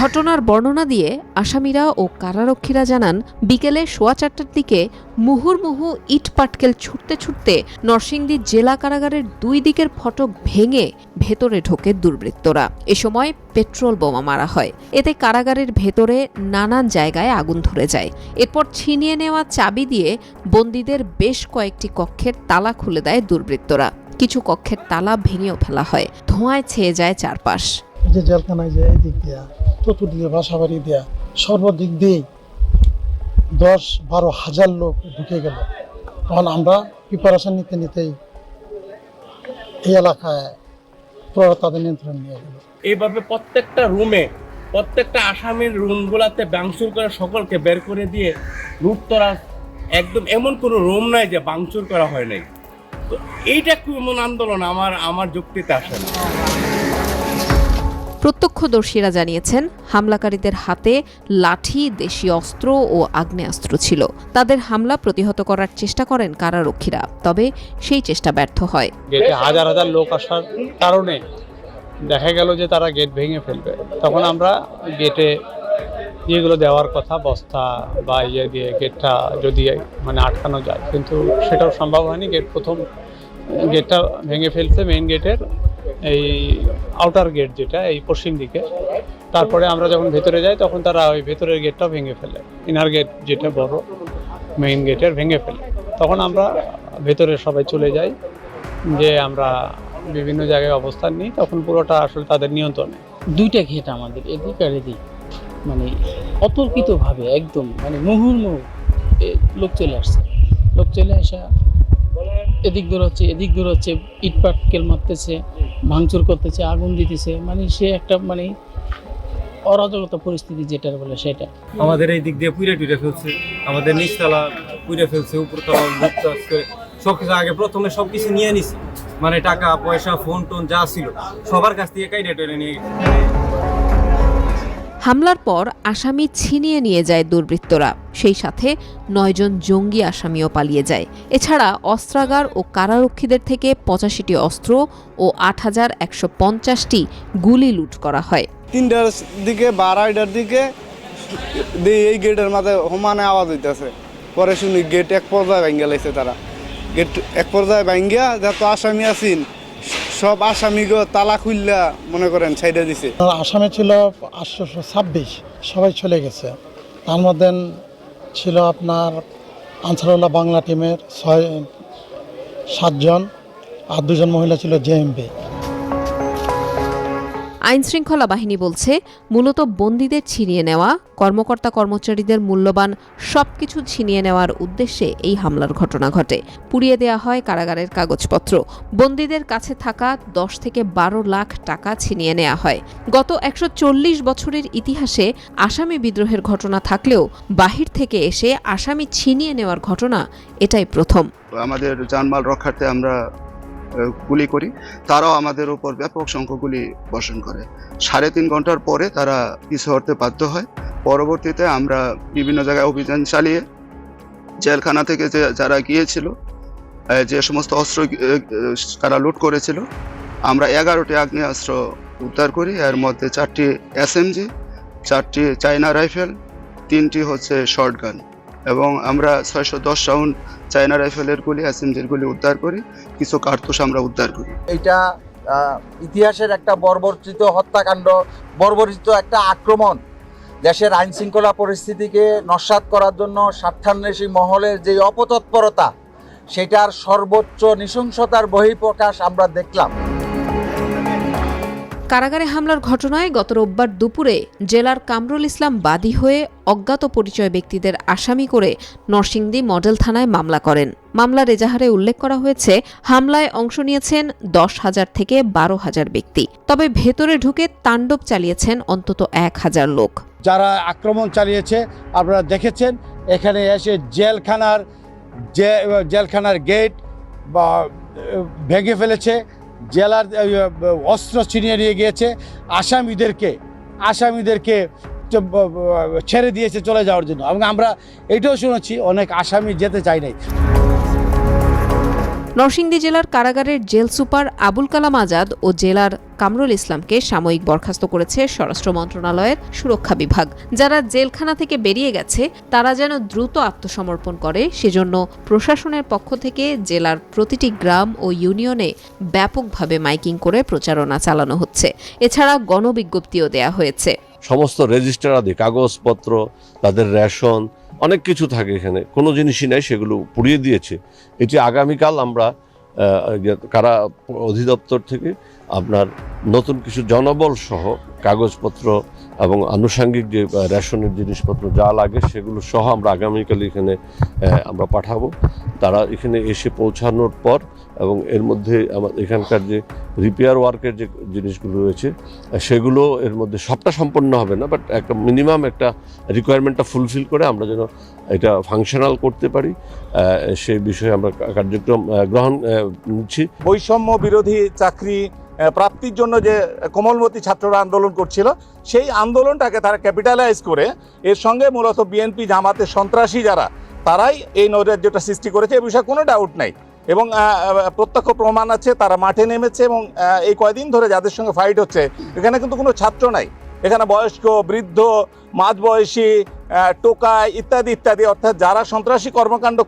ঘটনার বর্ণনা দিয়ে আসামিরা ও কারারক্ষীরা জানান, বিকেলে সোয়া চারটার দিকে মুহুর্মুহু ইট পাটকেল ছুটতে ছুটতে নরসিংদী জেলা কারাগারের দুই দিকের ফটক ভেঙে ভেতরে ঢোকে দুর্বৃত্তরা। এ সময় পেট্রোল বোমা মারা হয়। এতে কারাগারের ভেতরে নানান জায়গায় আগুন ধরে যায়। এরপর ছিনিয়ে নেওয়া চাবি দিয়ে বন্দীদের বেশ কয়েকটি কক্ষের তালা খুলে দেয় দুর্বৃত্তরা। কিছু কক্ষের তালা ভেঙেও ফেলা হয়। ধোঁয়ায় ছেয়ে যায় চারপাশ। যে জেলখানায় যে এই এদিক দিয়া, চতুর্দিকে বাসা বাড়ি দেয়া, সর্বদিক দিয়েই দশ বারো হাজার লোক ঢুকে গেল। তখন আমরা প্রিপারেশন নিতে নিতেই এই এলাকায় তাদের নিয়ন্ত্রণ নিয়ে গেল। এইভাবে প্রত্যেকটা রুমে প্রত্যেকটা আসামির রুমগুলাতে বাংচুর করে সকলকে বের করে দিয়ে লুট করা একদম এমন কোনো রুম নাই যে বাংচুর করা হয় নাই। তো এইটা কি এমন আন্দোলন, আমার আমার যুক্তিতে আসে না। প্রত্যক্ষদর্শীরা জানিয়েছেন, হামলাকারীদের হাতে লাঠি, দেশি অস্ত্র ও আগ্নেয়াস্ত্র ছিল। তাদের হামলা প্রতিহত করার চেষ্টা করেন কারারক্ষীরা, তবে সেই চেষ্টা ব্যর্থ হয়। হাজার হাজার লোক আসার কারণে দেখা গেল যে তারা গেট ভেঙে ফেলবে। তখন আমরা গেটে যেগুলো দেওয়ার কথা, বস্তা বা ইয়ে দিয়ে গেটটা যদি মানে আটকানো যায়, কিন্তু সেটাও সম্ভব হয়নি। গেট প্রথম গেটটা ভেঙে ফেলছে মেইন গেটের এই আউটার গেট যেটা, এই পশ্চিম দিকে। তারপরে আমরা যখন ভেতরে যাই, তখন তারা ওই ভেতরের গেটটাও ভেঙে ফেলে। ইনার গেট যেটা বড় মেইন গেটের ভেঙে ফেলে। তখন আমরা ভেতরে সবাই চলে যাই, যে আমরা বিভিন্ন জায়গায় অবস্থান নিই। তখন পুরোটা আসলে তাদের নিয়ন্ত্রণে। দুইটা ঘেট আমাদের, এদিক আর এদিক। মানে অতর্কিতভাবে, একদম। মানে মুহুর্মুহু লোক চলে আসছে। লোক চলে আসা এদিক দূর হচ্ছে এদিক দূর হচ্ছে ইট পাটকেল মারতেছে, ভাঙচুর করতেছে, আগুন দিতেছে। মানে সে একটা মানে অরাজকতা পরিস্থিতি যেটার বলে সেটা। আমাদের এই দিক দিয়ে পুইরে টুইরে ফেলছে। আমাদের নিচতলা পুইরে ফেলছে, উপরতলা সব কিছু আগে প্রথমে সব কিছু নিয়ে নিছে। মানে টাকা, পয়সা ফোন টোন যা ছিল, সবার কাছ থেকে কাইটে টেনে নিয়ে গেছে। হামলার পর আসামি ছিনিয়ে নিয়ে যায় দুর্বৃত্তরা। সেই সাথে নয়জন জঙ্গি আসামিও পালিয়ে যায়। এছাড়া অস্ত্রাগার ও কারারক্ষীদের থেকে পঁচাশিটি অস্ত্র ও আট হাজার একশো পঞ্চাশটি গুলি লুট করা হয়। তিনটার দিকে বা আড়াইটার দিকে এই গেটের মাথায় সমানে আওয়াজ হইতেছে। পরে শুনি গেট এক পর্যায়ে ভাঙ্গা লাইছে তারা। গেট এক পর্যায়ে ভাঙ্গিয়া যত আসামি আছেন সব আসামিগো তালা খুললা, মনে করেন সাইডে দিছে। আসামে ছিল আটশোশো ছাব্বিশ, সবাই চলে গেছে। তার মধ্যে ছিল আপনার আনসারুল্লাহ বাংলা টিমের ছয়, সাতজন, আর দুজন মহিলা ছিল জেএমবি আইনশৃঙ্খলা বাহিনী বলছে, মূলত বন্দীদের ছিনিয়ে নেওয়া, কর্মকর্তা কর্মচারীদের মূল্যবান সবকিছু ছিনিয়ে নেওয়ার উদ্দেশ্যে এই হামলার ঘটনা ঘটে। পুড়িয়ে দেওয়া হয় কারাগারের কাগজপত্র। বন্দীদের কাছে থাকা দশ থেকে বারো লাখ টাকা ছিনিয়ে নেওয়া হয়। গত একশো চল্লিশ বছরের ইতিহাসে আসামি বিদ্রোহের ঘটনা থাকলেও বাহির থেকে এসে আসামি ছিনিয়ে নেওয়ার ঘটনা এটাই প্রথম। আমাদের জানমাল রক্ষার্থে আমরা গুলি করি, তারাও আমাদের উপর ব্যাপক সংখ্যক গুলি বর্ষণ করে। সাড়ে তিন ঘণ্টার পরে তারা পিছু হতে বাধ্য হয়। পরবর্তীতে আমরা বিভিন্ন জায়গায় অভিযান চালিয়ে জেলখানা থেকে যে যারা গিয়েছিল যে সমস্ত অস্ত্র তারা লুট করেছিল, আমরা এগারোটি আগ্নেয়াস্ত্র উদ্ধার করি। এর মধ্যে চারটি এসএমজি চারটি চায়না রাইফেল তিনটি হচ্ছে শর্ট গান এবং আমরা ছয়শো দশ রাউন্ড চায়না রাইফেলের গুলি এসএমজির গুলি উদ্ধার করি, কিছু কার্তুস আমরা উদ্ধার করি। এটা ইতিহাসের একটা বর্বরচিত হত্যাকাণ্ড বর্বরিত একটা আক্রমণ। দেশের আইন শৃঙ্খলা পরিস্থিতিকে নস্বাত করার জন্য স্বার্থান্বেষী মহলের যে অপতৎপরতা, সেটার সর্বোচ্চ নৃশংসতার বহিঃপ্রকাশ আমরা দেখলাম। কারাগারে হামলার ঘটনায় গত রোববার দুপুরে জেলার কামরুল ইসলাম বাদী হয়ে অজ্ঞাত পরিচয় ব্যক্তিদের আসামি করে নরসিংদী মডেল থানায় মামলা করেন। মামলার এজাহারে উল্লেখ করা হয়েছে, হামলায় অংশ নিয়েছেন দশ হাজার থেকে বারো হাজার ব্যক্তি। তবে ভেতরে ঢুকে তাণ্ডব চালিয়েছেন অন্তত এক হাজার লোক। যারা আক্রমণ চালিয়েছে, আপনারা দেখেছেন, এখানে এসে জেলখানার জেলখানার গেট বা ভেঙে ফেলেছে। জেলার অস্ত্র ছিনিয়ে নিয়ে গিয়েছে। আসামিদেরকে আসামিদেরকে ছেড়ে দিয়েছে চলে যাওয়ার জন্য। এবং আমরা এটাও শুনেছি, অনেক আসামি যেতে চাই নাই। নরসিংদী জেলার কারাগারের জেল সুপার আবুল কালাম আজাদ ও জেলার কামরুল ইসলামকে সাময়িক বরখাস্ত করেছে স্বরাষ্ট্র মন্ত্রণালয়ের সুরক্ষা বিভাগ। যারা জেলখানা থেকে বেরিয়ে গেছে, তারা যেন দ্রুত আত্মসমর্পণ করে, সেজন্য প্রশাসনের পক্ষ থেকে জেলার প্রতিটি গ্রাম ও ইউনিয়নে ব্যাপকভাবে মাইকিং করে প্রচারণা চালানো হচ্ছে। এছাড়া গণবিজ্ঞপ্তিও দেয়া হয়েছে। সমস্ত রেজিস্টার আদি, কাগজপত্র, তাদের রেশন অনেক কিছু থাকে এখানে। কোনো জিনিসই নাই, সেগুলো পুড়িয়ে দিয়েছে। এটি আগামীকাল আমরা কারা অধিদপ্তর থেকে আপনার নতুন কিছু জনবল সহ কাগজপত্র এবং আনুষঙ্গিক যে রেশনের জিনিসপত্র যা লাগে সেগুলো সহ আমরা আগামীকাল এখানে আমরা পাঠাবো। তারা এখানে এসে পৌঁছানোর পর এবং এর মধ্যে আমার এখানকার যে রিপেয়ার ওয়ার্কের যে জিনিসগুলো রয়েছে সেগুলো এর মধ্যে সবটা সম্পন্ন হবে না বাট একটা মিনিমাম একটা রিকোয়ারমেন্টটা ফুলফিল করে আমরা যেন এটা ফাংশনাল করতে পারি। সেই বিষয়ে আমরা কার্যক্রম গ্রহণ নিচ্ছি। বৈষম্য বিরোধী চাকরি প্রাপ্তির জন্য যে কোমলমতি ছাত্ররা আন্দোলন করছিল, সেই আন্দোলনটাকে তারা ক্যাপিটালাইজ করে এর সঙ্গে মূলত বিএনপি জামাতের সন্ত্রাসী যারা, তারাই এই নৈরাজ্যটা সৃষ্টি করেছে। এ বিষয়ে কোনো ডাউট নাই। এবং প্রত্যক্ষ প্রমাণ আছে, তারা মাঠে নেমেছে এবং এই কয়দিন ধরে যাদের সঙ্গে ফাইট হচ্ছে, এখানে কিন্তু কোনো ছাত্র নাই। এখানে বয়স্ক, বৃদ্ধ, মাঝবয়সী টোকাই ইত্যাদি ইত্যাদি, অর্থাৎ যারা সন্ত্রাসী কর্মকাণ্ড